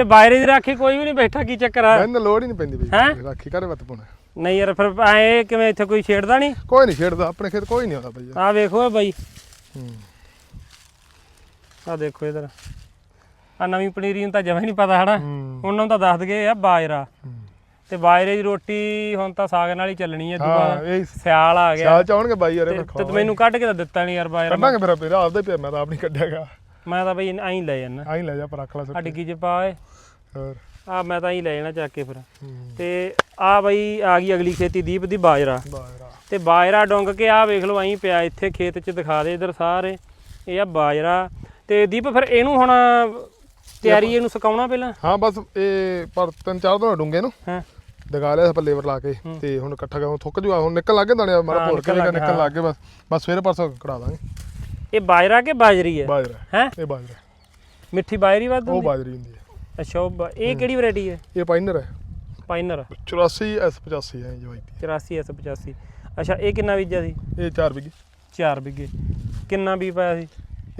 ਤੇ ਬਾਇਰੇ ਦੀ ਰਾਖੀ ਕੋਈ ਵੀ ਨਹੀਂ ਬੈਠਾ ਕੀ ਚੱਕਰ ਆ? ਮੈਨੂੰ ਲੋੜ ਹੀ ਨਹੀਂ ਪੈਂਦੀ? ਬਈ। ਰਾਖੀ ਘਰੇ ਵੱਤ ਪਾਉਣਾ ਨਹੀਂ ਯਾਰ ਫਿਰ ਐ ਕਿਵੇਂ ਇੱਥੇ ਕੋਈ ਛੇੜਦਾ ਨਹੀਂ? ਕੋਈ ਨਹੀਂ ਛੇੜਦਾ ਆਪਣੇ ਖੇਤ ਕੋਈ ਨਹੀਂ ਆਉਂਦਾ ਬਈ ਆ ਵੇਖੋ ਬਾਈ। ਆ ਦੇਖੋ ਇਧਰ। ਆ ਨਵੀਂ ਪਨੀਰੀ ਨੂੰ ਤਾਂ ਜਮਾ ਹੀ ਨਹੀਂ ਪਤਾ ਹਨਾ। ਉਹਨਾਂ ਨੂੰ ਤਾਂ ਦੱਸ ਦਗੇ ਆ ਬਾਜਰਾ। ਤੇ ਬਾਜਰੇ ਦੀ ਰੋਟੀ ਹੁਣ ਤਾਂ ਸਾਗ ਨਾਲ ਹੀ ਚੱਲਣੀ ਹੈ ਦੁਬਾਰਾ ਸਿਆਲ ਆ ਗਿਆ। ਸਿਆਲ ਚ ਆਉਣਗੇ ਬਾਈ ਯਾਰ ਤੇ ਮੈਨੂੰ ਕੱਢ ਕੇ ਤਾਂ ਦਿੱਤਾ ਨਹੀਂ ਯਾਰ ਬਾਜਰਾ। ਕੱਢਾਂਗੇ ਮੇਰਾ ਪੇਰਾ ਆਪਦਾ ਪਿਆ ਮੈਂ ਤਾਂ ਆਪ ਨਹੀਂ ਕੱਢਿਆਗਾ। ਮੈਂ ਤਾਂ ਬਈ ਐਂ ਲੈ ਜਾਣਾ ਆਈ ਲੈ ਜਾ ਪਰ ਰੱਖ ਲੈ ਆ ਡਿੱਗੀ ਚ ਪਾ ਏ ਹੋਰ। ਆ ਮੈਂ ਤਾਂ ਐਂ ਲੈ ਜਾਣਾ ਚੱਕ ਕੇ ਫਿਰ। ਹੂੰ। ਤੇ ਆ ਬਈ ਆ ਗਈ ਅਗਲੀ ਖੇਤੀ ਦੀਪ ਦੀ ਬਾਜਰਾ। ਬਾਜਰਾ। ਤੇ ਬਾਜਰਾ ਡੁੰਗ ਕੇ ਆ ਵੇਖ ਲਓ ਐਂ ਪਿਆ ਇੱਥੇ ਖੇਤ 'ਚ ਦਿਖਾ ਦੇ ਇਧਰ ਸਾਰੇ। ਇਹ ਆ ਬਾਜਰਾ। ਤੇ ਦੀਪ ਫਿਰ ਇਹਨੂੰ ਹੁਣ ਤਿਆਰੀ ਇਹਨੂੰ ਸੁਕਾਉਣਾ ਪਹਿਲਾਂ? ਹਾਂ ਬਸ ਇਹ ਪਰ ਤਿੰਨ ਚਾਰ ਦਿਨ ਡੂੰਗੇ ਨੂੰ ਹਾਂ। ਦਗਾ ਲਿਆ ਆਪਾਂ ਲੇਬਰ ਲਾ ਕੇ। ਤੇ ਹੁਣ ਇਕੱਠਾ ਕਰ ਥੁੱਕ ਜੂਗਾ ਹੁਣ ਨਿਕਲ ਲੱਗੇ ਦਾਣੇ। ਮਾਰਾ ਹਾਂ, ਭੋਰ ਕੇ ਨਿਕਲ ਲੱਗੇ ਬਸ। ਬਸ ਸਵੇਰੇ ਪਰਸੋਂ ਕਢਾ ਦਾਂਗੇ। ਇਹ ਬਾਜਰਾ ਕਿ ਬਾਜਰੀ ਹੈ? ਬਾਜਰਾ। ਹੈ? ਇਹ ਬਾਜਰਾ। ਮਿੱਠੀ ਬਾਜਰੀ ਵੱਧ ਉਹ ਹੁੰਦੀ? ਬਾਜਰੀ ਹੁੰਦੀ ਹੈ। ਅੱਛਾ ਉਹ ਬਾ- ਇਹ ਕਿਹੜੀ ਵੈਰਾਈਟੀ ਹੈ? ਇਹ ਪਾਈਨਰ ਹੈ। ਪਾਈਨਰ। 84 S85 ਹੈ। ਜਵਾਈ 84 S85 ਅੱਛਾ ਇਹ ਕਿੰਨਾ ਬੀਜਿਆ ਸੀ? ਇਹ 4 ਵਿਗੇ 4 ਬਿੱਗੇ। ਕਿੰਨਾ ਬੀ ਪਾਇਆ ਸੀ?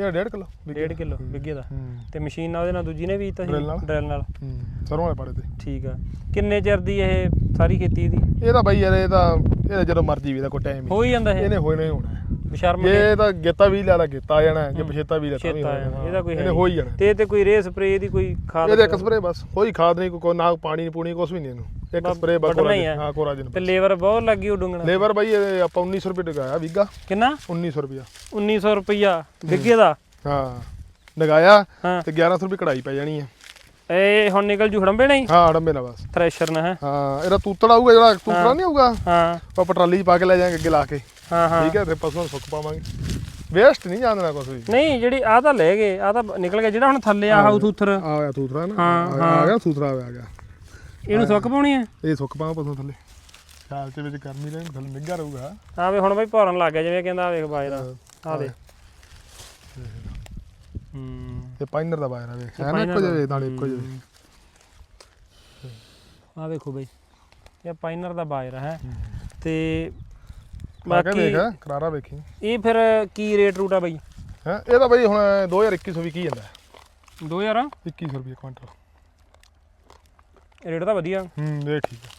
ਇਹ 1.5 ਕਿਲੋ 1.5 ਕਿਲੋ ਬਿੱਗੇ ਦਾ। ਤੇ ਮਸ਼ੀਨ ਨਾਲ ਉਹਦੇ ਨਾਲ ਦੂਜੀ ਨੇ ਡਰਿੱਲ ਨਾਲ। ਸੀ? ਡਰਿਲ ਨਾਲ। ਹੂੰ। ਸਰੋਂ ਵਾਲੇ ਪਾੜੇ ਤੇ। ਠੀਕ ਆ। ਕਿੰਨੇ ਚਿਰ ਦੀ ਇਹ ਸਾਰੀ ਖੇਤੀ ਦੀ? ਇਹ ਤਾਂ ਬਾਈ ਯਾਰ ਇਹ ਤਾਂ ਇਹ ਜਦੋਂ ਮਰਜ਼ੀ ਵੀ ਦਾ ਕੋਈ ਟਾਈਮ ਹੋ ਹੀ ਜਾਂਦਾ ਇਹ। ਇਹਨੇ ਹੋਏ ਨਹੀਂ ਹੋਣਾ। ਬਸ਼ਰਮ ਜੇ ਇਹ ਤਾਂ ਗੇਤਾ ਵੀ ਲਾ ਲਾ ਗੇਤਾ ਆ ਜਾਣਾ ਜੇ ਪਛੇਤਾ ਵੀ ਲਾ ਤਾਂ ਵੀ ਛੇਤਾ ਜਾਣਾ। ਇਹਦਾ ਕੋਈ ਹੈ ਇਹਨੇ ਹੋ ਹੀ ਜਾਣਾ। ਤੇ ਇਹ ਤੇ ਕੋਈ ਰੇ ਸਪਰੇ ਦੀ ਕੋਈ ਖਾਦ ਇਹਦੇ ਇੱਕ ਸਪਰੇ ਬਸ ਕੋਈ ਖਾਦ ਨਹੀਂ ਕੋਈ ਨਾ ਪਾਣੀ ਨਹੀਂ ਪੂਣੀ ਕੁਛ ਵੀ ਨਹੀਂ ਇਹਨੂੰ। ਇੱਕ ਸਪਰੇ ਬਸ ਵੱਢਣਾ ਹੀ ਹੈ। ਹਾਂ ਕੋਰਾ ਜਨ ਤੇ ਲੇਬਰ ਬਹੁਤ ਲੱਗੀ ਉਹ ਡੁੰਗਣਾ ਲੇਬਰ ਬਾਈ ਇਹ ਆਪਾਂ 1900 ਰੁਪਏ ਡਗਾਇਆ ਵੀਗਾ। ਕਿੰਨਾ? 1900 ਰੁਪਿਆ 1900 ਰੁਪਈਆ। ਬਿੱਗੇ ਦਾ ਹਾਂ। ਡਗਾਇਆ ਹਾਂ। ਤੇ 1100 ਰੁਪਏ ਕਢਾਈ ਪੈ ਜਾਣੀ ਹੈ। ਇਹ ਹੁਣ ਨਿਕਲ ਜੂ ਹੜੰਬੇ ਨਹੀਂ? ਹਾਂ ਅੜੰਬੇ ਨਾਲ ਬਸ। ਥ੍ਰੈਸ਼ਰ ਨਾ ਹੈ? ਹਾਂ ਇਹਦਾ ਤੂਤੜਾ ਆਊਗਾ ਜਿਹੜਾ ਤੂਤੜਾ ਨਹੀਂ ਆਊਗਾ? ਹਾਂ। ਆਪਾਂ ਟਰਾਲੀ 'ਚ ਪਾ ਕੇ ਲੈ ਜਾਾਂਗੇ ਅੱਗੇ ਲਾ ਕੇ। ਹਾਂ ਹਾਂ। ਠੀਕ ਹੈ ਤੇ ਪਸ਼ੂਆਂ ਨੂੰ ਸੁੱਕ ਪਾਵਾਂਗੇ। ਵੇਸਟ ਨਹੀਂ ਜਾਣ ਦੇਣਾ ਵੀ। ਨਹੀਂ ਜਿਹੜੀ ਆ ਤਾਂ ਲੈ ਗਏ ਆ ਤਾਂ ਨਿਕਲ ਗਿਆ ਜਿਹੜਾ ਹੁਣ ਥੱਲੇ ਆ ਹਾਊ ਥੂਥਰ ਆ ਗਿਆ ਤੂਤਰਾ ਨਾ। ਹਾਂ, ਆ- ਗਿਆ ਤੂਤਰਾ ਆ ਗਿਆ। ਇਹਨੂੰ ਸੁੱਕ ਪਾਉਣੀ ਹੈ? ਇਹ ਸੁੱਕ ਪਾਵਾਂ ਪਸ਼ੂ ਥੱਲੇ। ਸਿਆਲ ਚ ਵਿੱਚ ਗਰਮੀ ਰਹੇ ਥੱਲੇ ਨਿੱਘਾ ਰਹੂਗਾ। ਆ ਵੇ ਹੁਣ ਬਈ ਭੌਰਨ ਲੱਗ ਗਿਆ ਜਿਵੇਂ ਕਹਿੰਦਾ ਵੇਖ ਬਾਜਰਾ। ਆ ਦੇ ਹੂੰ ਤੇ ਪਾਈਨਰ ਦਾ ਬਾਇਰਾ ਵੇਖ। ਹੈ ਨਾ ਪਾਈਨਰ ਇੱਕੋ। ਜਿਹੇ ਨਾਲ ਇੱਕੋ ਜਿਹੇ। ਆ ਵੇਖੋ ਬਈ। ਇਹ ਪਾਈਨਰ ਦਾ ਬਾਜਰਾ ਹੈ। ਤੇ ਬਾਕੀ ਦੇਖ ਕਰਾਰਾ ਵੇਖੀ। ਇਹ ਫਿਰ ਕੀ ਰੇਟ ਰੂਟ ਆ ਬਈ? ਹੈ? ਇਹ ਤਾਂ ਬਈ ਹੁਣ 2021 ਵੀ ਕੀ ਜਾਂਦਾ। ਹੈ 2000 2100 ਰੁਪਏ ਕੁਇੰਟਲ। ਰੇਟ ਤਾਂ ਵਧੀਆ। ਹੂੰ ਇਹ ਠੀਕ ਹੈ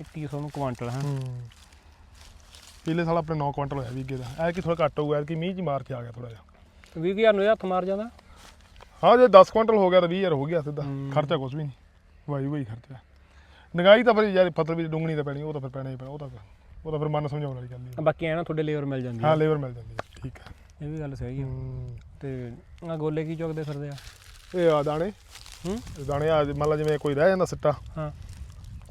2100 ਨੂੰ ਕੁਆਂਟਲ ਹੈ। ਹੂੰ। ਪਿਛਲੇ ਸਾਲ ਆਪਣੇ 9 ਕੁਇੰਟਲ ਹੋਇਆ ਵੀਗੇ ਦਾ। ਐ ਕਿ ਥੋੜਾ ਘੱਟ ਹੋਊਗਾ ਕਿ ਮੀਂਹ ਚ ਮਾਰ ਕੇ ਆ ਗਿਆ ਥੋੜਾ ਜਿਹਾ। 20000 ਨੂੰ ਇਹ ਹੱਥ ਮਾਰ ਜਾਂਦਾ? ਹਾਂ ਜੇ 10 ਕੁਇੰਟਲ ਹੋ ਗਿਆ ਤਾਂ 20000 ਹੋ ਗਿਆ ਸਿੱਧਾ। ਹੂੰ। ਖਰਚਾ ਕੁਝ ਵੀ ਨਹੀਂ। ਵਾਈ ਵਾਈ ਖਰਚਾ। ਨਗਾਈ ਤਾਂ ਫਿਰ ਯਾਰ ਫਸਲ ਵੀ ਡੂੰਗਣੀ ਤਾਂ ਪੈਣੀ ਉਹ ਤਾਂ ਫਿਰ ਪੈਣਾ ਹੀ ਪੈਣਾ ਉਹ ਤਾਂ ਉਹ ਤਾਂ ਫਿਰ ਮਨ ਸਮਝਾਉਣ ਵਾਲੀ ਗੱਲ ਨਹੀਂ ਬਾਕੀ ਐ ਨਾ ਤੁਹਾਡੇ ਲੇਬਰ ਮਿਲ ਜਾਂਦੀ ਹਾਂ। ਹੈ ਲੇਬਰ ਮਿਲ ਜਾਂਦੀ ਹੈ ਠੀਕ ਹੈ। ਇਹ ਵੀ ਗੱਲ ਸਹੀ ਹੈ। ਹੂੰ। ਤੇ ਆ ਗੋਲੇ ਕੀ ਚੁੱਕਦੇ ਫਿਰਦੇ ਆ? ਇਹ ਆ ਦਾਣੇ। ਹੂੰ? ਦਾਣੇ ਆ ਮੰਨ ਲਾ ਜਿਵੇਂ ਕੋਈ ਰਹਿ ਜਾਂਦਾ ਸਿੱਟਾ। ਹਾਂ।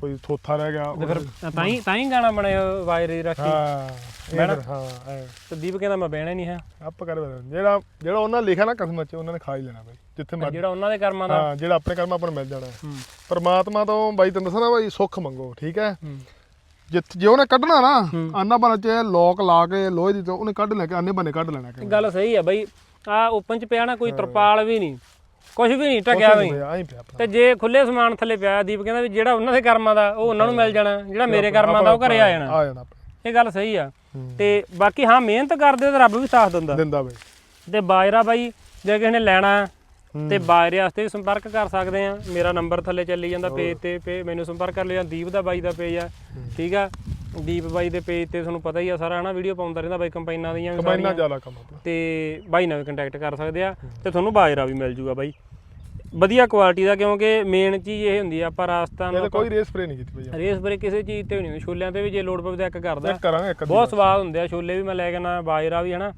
ਕੋਈ ਥੋਥਾ ਰਹਿ ਗਿਆ ਤੇ ਫਿਰ ਤਾਂ ਹੀ ਤਾਂ ਹੀ ਗਾਣਾ ਬਣਿਆ ਵਾਇਰੇ ਰੱਖੀ ਹਾਂ? ਫਿਰ, ਹਾਂ ਐ। ਤੇ ਦੀਪ ਕਹਿੰਦਾ ਮੈਂ ਬਹਿਣਾ ਨਹੀਂ ਹੈ। ਆਪ ਕਰ ਜਿਹੜਾ ਜਿਹੜਾ ਉਹਨਾਂ ਲਿਖਿਆ ਨਾ ਕਿਸਮਤ ਚ ਉਹਨਾਂ ਨੇ ਖਾ ਹੀ ਲੈਣਾ ਬਾਈ ਜਿੱਥੇ ਮਰਜ਼ੀ। ਜਿਹੜਾ ਉਹਨਾਂ ਦੇ ਕਰਮਾਂ ਦਾ। ਹਾਂ ਜਿਹੜਾ ਆਪਣੇ ਕਰਮ ਆਪਾਂ ਨੂੰ ਮਿਲ ਜਾਣਾ। ਹੈ। ਹੂੰ ਪਰਮਾਤਮਾ ਤੋਂ ਬਾਈ ਤੈਨੂੰ ਦੱਸਣਾ ਬਾਈ ਸੁੱਖ ਮੰਗੋ ਠੀਕ ਹੈ? ਹੂੰ। ਜਿੱਥੇ ਜੇ ਉਹਨੇ ਕੱਢਣਾ ਨਾ। ਆਨਾ ਬਣ ਚ ਲੋਕ ਲਾ ਕੇ ਲੋਹੇ ਦੀ ਤੇ ਉਹਨੇ ਕੱਢ ਲੈ ਕੇ ਆਨੇ ਬਣੇ ਕੱਢ ਲੈਣਾ ਕਿ ਗੱਲ ਸਹੀ ਹੈ ਬਈ। ਆ ਓਪਨ ਚ ਪਿਆ ਨਾ ਕੋਈ ਤਰਪਾਲ ਵੀ ਨਹੀਂ। ਕੁਝ ਵੀ ਨਹੀਂ ਟਕਿਆ ਵੀ। ਨਹੀਂ। ਆਈ ਪਿਆ ਆਪਣਾ ਤੇ ਜੇ ਖੁੱਲੇ ਸਮਾਨ ਥੱਲੇ ਪਿਆ ਦੀਪ ਕਹਿੰਦਾ ਵੀ ਜਿਹੜਾ ਉਹਨਾਂ ਦੇ ਕਰਮਾਂ ਦਾ ਉਹ ਉਹਨਾਂ ਨੂੰ ਮਿਲ ਜਾਣਾ ਜਿਹੜਾ ਮੇਰੇ ਕਰਮਾਂ ਦਾ ਉਹ ਘਰੇ ਆ ਜਾਣਾ। ਆ ਜਾਣਾ ਆਪਣਾ। ਇਹ ਗੱਲ ਸਹੀ ਆ। ਤੇ ਬਾਕੀ ਹਾਂ ਮਿਹਨਤ ਕਰਦੇ ਤਾਂ ਰੱਬ ਵੀ ਸਾਥ ਦਿੰਦਾ। ਦਿੰਦਾ ਬਾਈ। ਤੇ ਬਾਜਰਾ ਬਾਈ ਜੇ ਕਿਸੇ ਨੇ ਲੈਣਾ ਹੂੰ। ਤੇ ਬਾਜਰੇ ਵਾਸਤੇ ਵੀ ਸੰਪਰਕ ਕਰ ਸਕਦੇ ਆ। ਮੇਰਾ ਨੰਬਰ ਥੱਲੇ ਚੱਲੀ ਜਾਂਦਾ ਪੇਜ ਤੇ ਪੇ ਮੈਨੂੰ ਸੰਪਰਕ ਕਰ ਲਿਓ ਜਾਂ ਦੀਪ ਦਾ ਬਾਈ ਦਾ ਪੇਜ ਆ। ਠੀਕ ਆ? ਦੀਪ ਬਾਈ ਦੇ ਪੇਜ ਤੇ ਤੁਹਾਨੂੰ ਪਤਾ ਹੀ ਆ ਸਾਰਾ ਹਨਾ ਵੀਡੀਓ ਪਾਉਂਦਾ ਰਹਿੰਦਾ ਬਾਈ ਕੰਪਾਈਨਾਂ ਦੀਆਂ ਵੀ ਕੰਬਾਈਨਾਂ ਜ਼ਿਆਦਾ ਕੰਮ ਆਪਣਾ। ਤੇ ਬਾਈ ਨਾਲ ਵੀ ਕੰਟੈਕਟ ਕਰ ਸਕਦੇ ਆ ਤੇ ਤੁਹਾਨੂੰ ਬਾਜਰਾ ਵੀ ਮਿਲ ਜੂਗਾ ਬਾਈ। ਵਧੀਆ ਕੁਆਲਿਟੀ ਦਾ ਕਿਉਂਕਿ ਮੇਨ ਚੀਜ਼ ਇਹ ਹੁੰਦੀ ਆ ਆਪਾਂ ਰਾਜਸਥਾਨ ਇਹਦੇ ਕੋਈ ਰੇਸ ਸਪਰੇ ਨਹੀਂ ਕੀਤੀ ਬਈ। ਰੇਸ ਬਰੇ ਕਿਸੇ ਚੀਜ਼ ਤੇ ਵੀ ਨਹੀਂ ਹੁੰਦੀ। ਛੋਲਿਆਂ ਤੇ ਵੀ ਜੇ ਲੋਡ ਪਵੇ ਤਾਂ ਇੱਕ ਕਰਦਾ। ਇੱਕ ਕਰਾਂਗੇ ਇੱਕ ਅੱਧੀ ਬਹੁਤ ਸਵਾਦ ਹੁੰਦੇ ਆ ਛੋਲੇ ਵੀ ਮੈਂ ਲੈ ਕੇ ਨਾ ਬਾਜਰਾ ਵੀ ਹਨਾ।